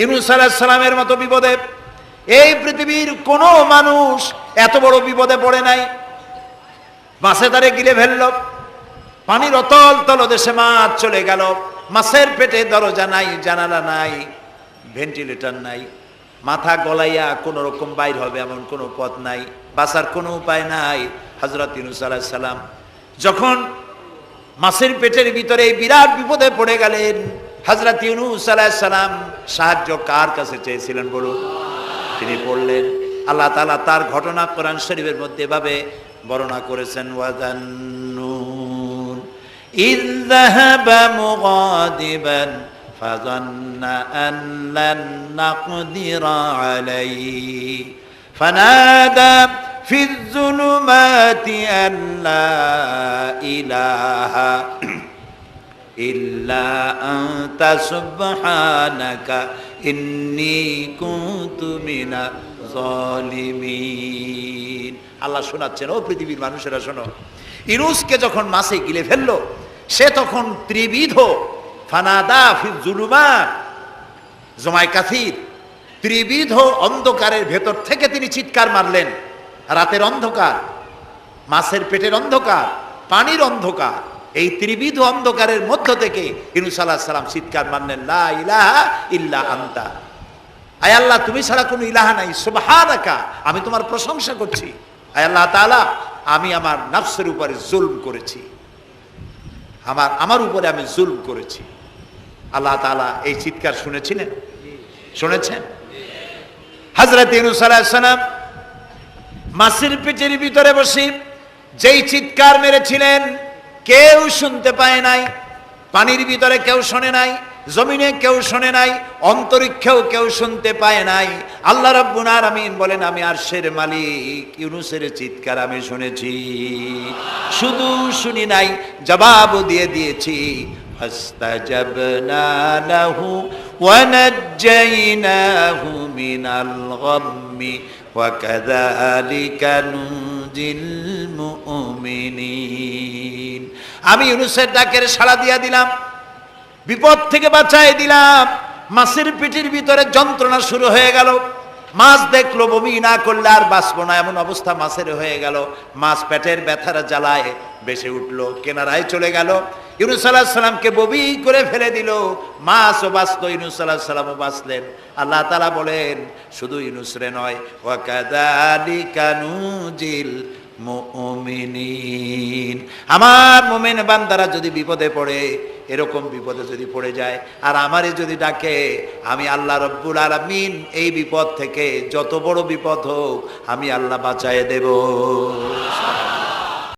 ইউনুস সালামের মতো বিপদে। এই পৃথিবীর কোনো মানুষ এত বড় বিপদে পড়ে নাই। মাছে তারে গিলে ফেলল। পানির অতল তলদেশে মাছ চলে গেল। মাছের পেটে দরজা নাই, জানালা নাই, ভেন্টিলেটর নাই। মাথা গলাইয়া কোন রকম বাইর হবে এমন কোনো পথ নাই, বাঁচার কোনো উপায় নাই হজরত ইউনুস আলাইহিস সালাম। যখন মাছের পেটের ভিতরে বিরাট বিপদে পড়ে গেলেন হজরত ইউনুস আলাইহিস সালাম সাহায্য কার কাছে চেয়েছিলেন বলুন তিনি পড়লেন আল্লাহ তাআলা তার ঘটনা কোরআন শরীফের মধ্যে এভাবে বর্ণনা করেছেন ওয়াজান্নুন إذ ذهب مغاضبا فظن أن لن نقدر عليه فنادى في الظلمات أن لا إله إلا أنت سبحانك إني كنت من الظالمين আল্লাহ শোনাচ্ছেন ও পৃথিবীর মানুষেরা শোনো ইনুসকে যখন মাসে গিলে ফেললো সে তখন ত্রিবিধ ফানাদা ফিল জুলুমাত জমায় কাসির ত্রিবিধ অন্ধকারের ভেতর থেকে তিনি চিৎকার মারলেন রাতের অন্ধকার মাছের পেটের অন্ধকার পানির অন্ধকার এই ত্রিবিধ অন্ধকারের মধ্য থেকে ইনুস আল্লাহ সাল্লাম চিৎকার মারলেন, লা ইলাহা ইল্লা আন্তা। আয় আল্লাহ, তুমি ছাড়া কোনো ইলাহা নাই, সুবহানাকা, আমি তোমার প্রশংসা করছি। আয় আল্লাহ তাআলা, আমি আমার নফসের উপরে জুলম করেছি। আমার আমার উপরে আমি জুলম করেছি। আল্লাহ তাআলা এই চিৎকার শুনেছিলেন? শুনেছেন? হযরত ইউনূস আলাইহিস সালাম মাছের পেটের ভিতরে বসে যেই চিৎকার মেরেছিলেন কেউ শুনতে পায় নাই পানির ভিতরে কেউ শোনে নাই জমিনে কেউ শোনে নাই অন্তরিক্ষেও কেউ শুনতে পায় নাই আল্লাহ রাব্বুল আলামিন বলেন আমি আরশের মালিক ইউনুসের চিৎকার আমি শুনেছি শুধু শুনি নাই জবাবও দিয়ে দিয়েছি فاستجبنا له ونجيناه من الغم وكذلك ننجي আমি ইউনুসের ডাকের সাড়া দিয়া দিলাম, বিপদ থেকে বাঁচাই দিলাম মাছের পিঠির ভিতরে যন্ত্রণা শুরু হয়ে গেল। মাছ দেখল, বমি না করলে আর বাঁচবো না, এমন অবস্থা মাছের হয়ে গেল। মাছ পেটের ব্যথার জ্বালায় বেশি উঠল, কেনারায় চলে গেল। ইউনুস আল্লাহ সাল্লামকে বমি করে ফেলে দিল। মাছও বাঁচলো ইউনুস আল্লাহ সাল্লামও বাঁচলেন। আল্লাহ তালা বলেন, শুধু ইউনুসরে নয় ওয়াকাদালিকা নুজিল মুমিনিন। আমার মোমেন বান্দারা যদি বিপদে পড়ে, এরকম বিপদে যদি পড়ে যায়, আর আমারে যদি ডাকে, আমি আল্লাহ রব্বুল আলামিন এই বিপদ থেকে যত বড় বিপদ হোক, আমি আল্লাহ বাঁচায় দেব।